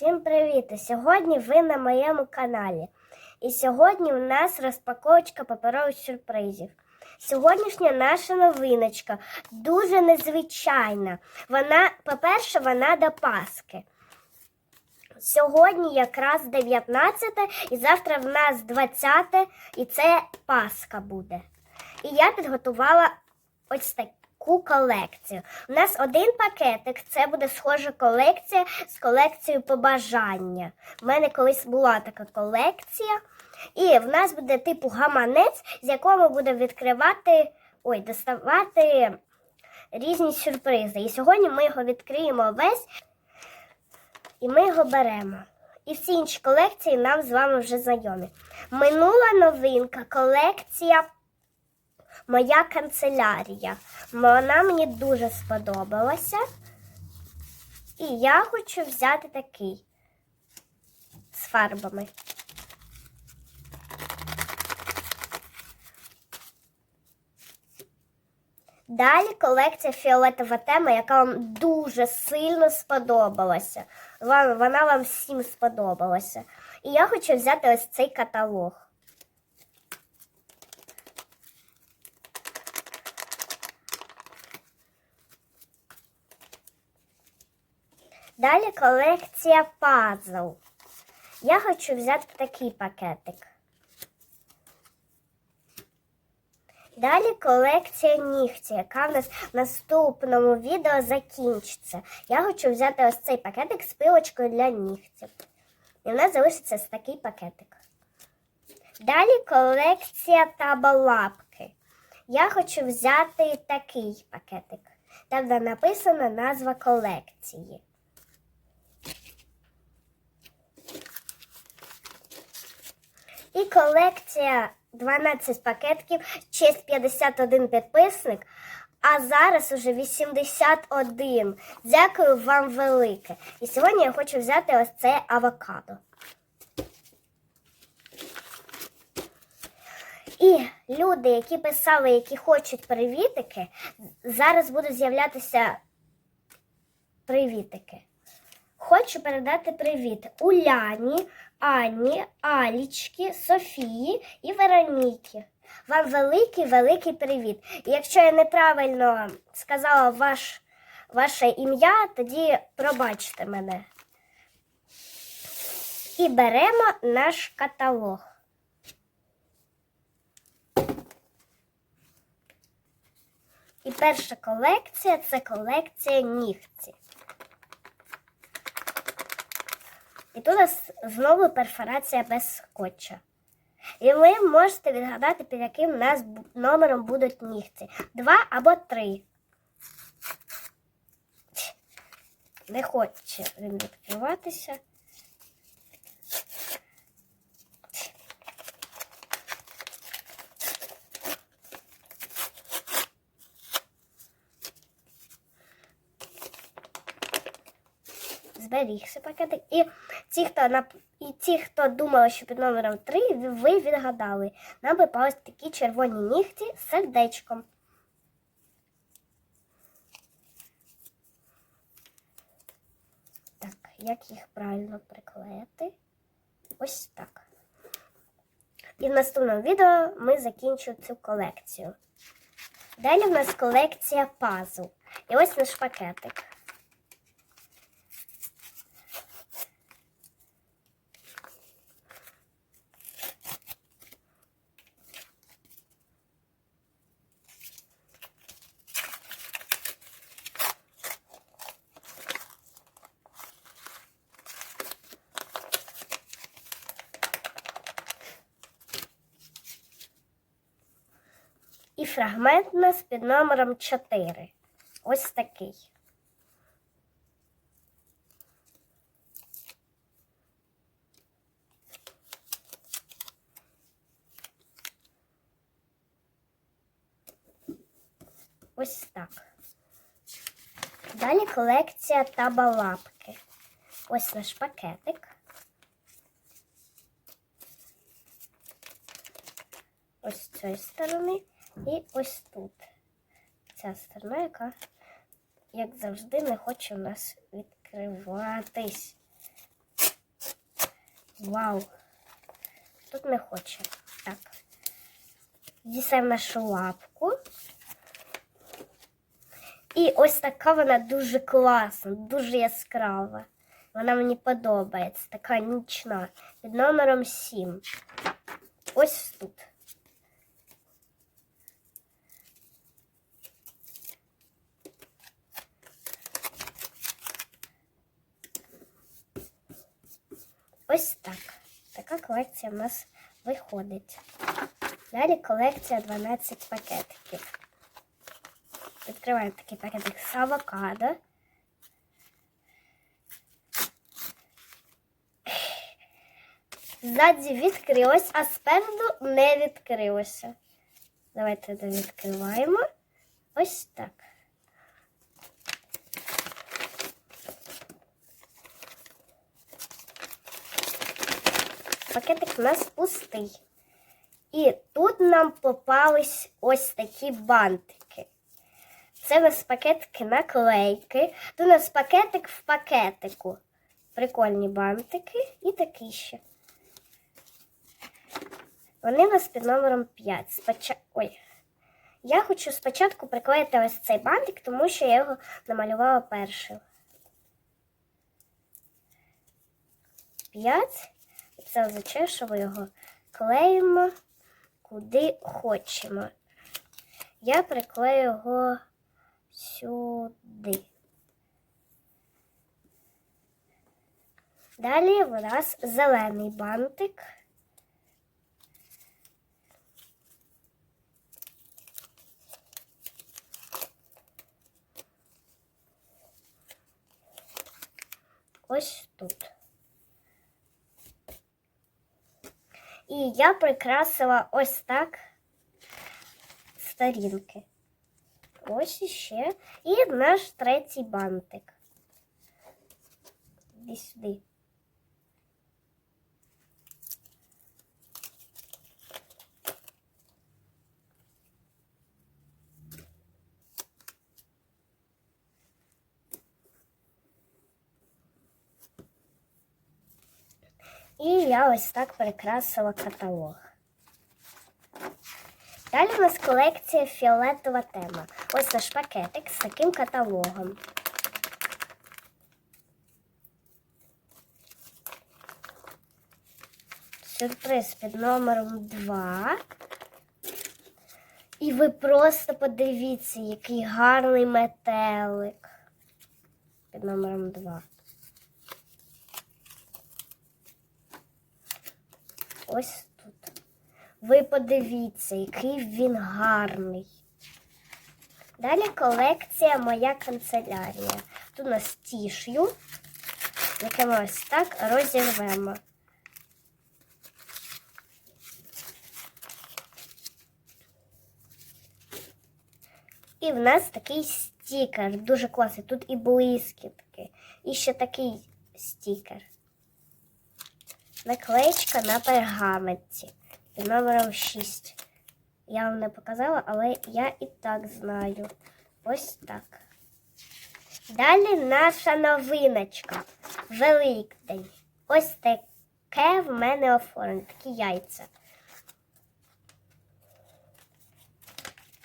Всім привіт! Сьогодні ви на моєму каналі. І сьогодні у нас розпаковочка паперових сюрпризів. Сьогоднішня наша новиночка дуже незвичайна. Вона, по-перше, вона до Пасхи. Сьогодні якраз 19 і завтра в нас 20 і це Пасха буде. І я підготувала ось таку колекцію. У нас один пакетик, це буде схожа колекція з колекцією побажання. У мене колись була така колекція. І в нас буде типу гаманець, з якого ми будемо відкривати, ой, доставати різні сюрпризи. І сьогодні ми його відкриємо весь і ми його беремо. І всі інші колекції нам з вами вже знайомі. Минула новинка колекція Моя канцелярія. Вона мені дуже сподобалася. І я хочу взяти такий з фарбами. Далі колекція фіолетова тема, яка вам дуже сильно сподобалася. Вона вам всім сподобалася. І я хочу взяти ось цей каталог. Далі колекція пазл. Я хочу взяти такий пакетик. Далі колекція нігті, яка в нас в наступному відео закінчиться. Я хочу взяти ось цей пакетик з пилочкою для нігтів. І в нас залишиться такий пакетик. Далі колекція табалапки. Я хочу взяти такий пакетик. Там де написана назва колекції. І колекція 12 пакетків, честь 51 підписник, а зараз уже 81. Дякую вам велике. І сьогодні я хочу взяти ось це авокадо. І люди, які писали, які хочуть привітики, зараз будуть з'являтися привітики. Хочу передати привіт Уляні, Ані, Алічки, Софії і Вероніки. Вам великий великий привіт. І якщо я неправильно сказала ваш, ваше ім'я, тоді пробачте мене. І беремо наш каталог. І перша колекція це колекція нігті. І тут у нас знову перфорація без скотча. І ви можете відгадати, під яким у нас номером будуть нігті. Два або три. Не хоче він відкриватися. зберігся пакетик. І ті, хто нап... і ті, хто думали, що під номером 3, ви відгадали. Нам попались такі червоні нігті з сердечком. Так, як їх правильно приклеїти? Ось так. І в наступному відео ми закінчимо цю колекцію. Далі в нас колекція пазл. І ось наш пакетик. І фрагмент у нас під номером 4. Ось такий. Ось так. Далі колекція табалапки. Ось наш пакетик. Ось з цієї сторони і ось тут. Ця сторона, яка, як завжди, не хоче у нас відкриватись. Вау. Тут не хоче. Так. Дістаємо нашу лапку. І ось така вона дуже класна, дуже яскрава. Вона мені подобається, така нічна. Під номером 7. Ось тут. Ось так. Така колекція в нас виходить. Далі колекція 12 пакетиків. Відкриваємо такий пакетик з авокадо. Ззаді відкрилось, а спереду не відкрилося. Давайте відкриваємо. Ось так. Пакетик у нас пустий. І тут нам попались ось такі бантики. Це у нас пакетики наклейки. Тут у нас пакетик в пакетику. Прикольні бантики і такі ще. Вони у нас під номером 5. Споча... Ой. Я хочу спочатку приклеїти ось цей бантик, тому що я його намалювала першим. 5. Що ми його клеїмо куди хочемо. Я приклею його сюди. Далі у нас зелений бантик. Ось тут. І я прикрасила ось так сторінки. Ось іще. І наш третій бантик. Десь сюди. І я ось так прикрасила каталог. Далі у нас колекція фіолетова тема. Ось наш пакетик з таким каталогом. Сюрприз під номером 2. І ви просто подивіться, який гарний метелик. Під номером 2. Ось тут. Ви подивіться, який він гарний. Далі колекція Моя канцелярія. Тут у нас тіш'ю, яке ми ось так розірвемо. І в нас такий стікер, дуже класний. Тут і блискітки, і ще такий стікер. Наклеєчка на пергаменті під номером 6. Я вам не показала, але я і так знаю. Ось так. Далі наша новиночка. Великдень. Ось таке в мене оформлено, такі яйця.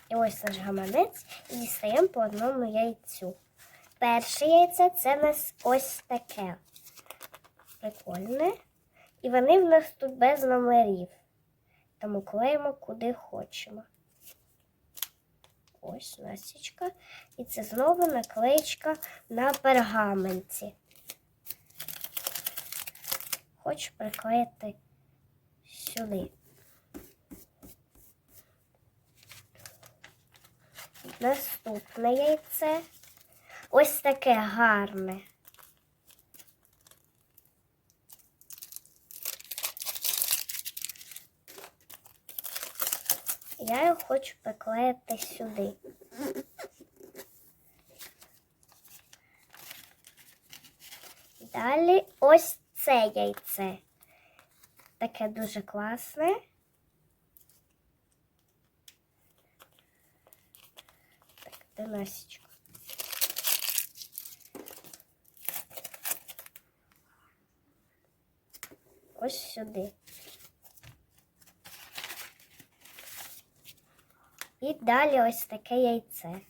І ось наш гаманець і дістаємо по одному яйцю. Перше яйце це в нас ось таке. Прикольне. І вони в нас тут без номерів. Тому клеїмо куди хочемо. Ось насічка. І це знову наклеєчка на пергаменті. Хочу приклеїти сюди. Наступне яйце. Ось таке гарне. Я його хочу приклеїти сюди. Далі ось це яйце. Таке дуже класне. Так, де ось сюди. І далі ось таке яйце.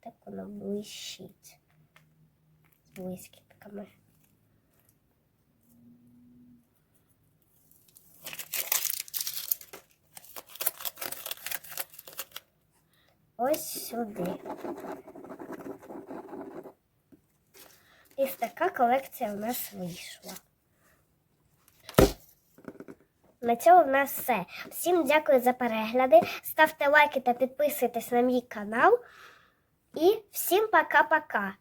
Так воно блищить з блискітками. Ось сюди. І така колекція в нас вийшла. На цьому в нас все. Всім дякую за перегляди. Ставте лайки та підписуйтесь на мій канал. І всім пока-пока.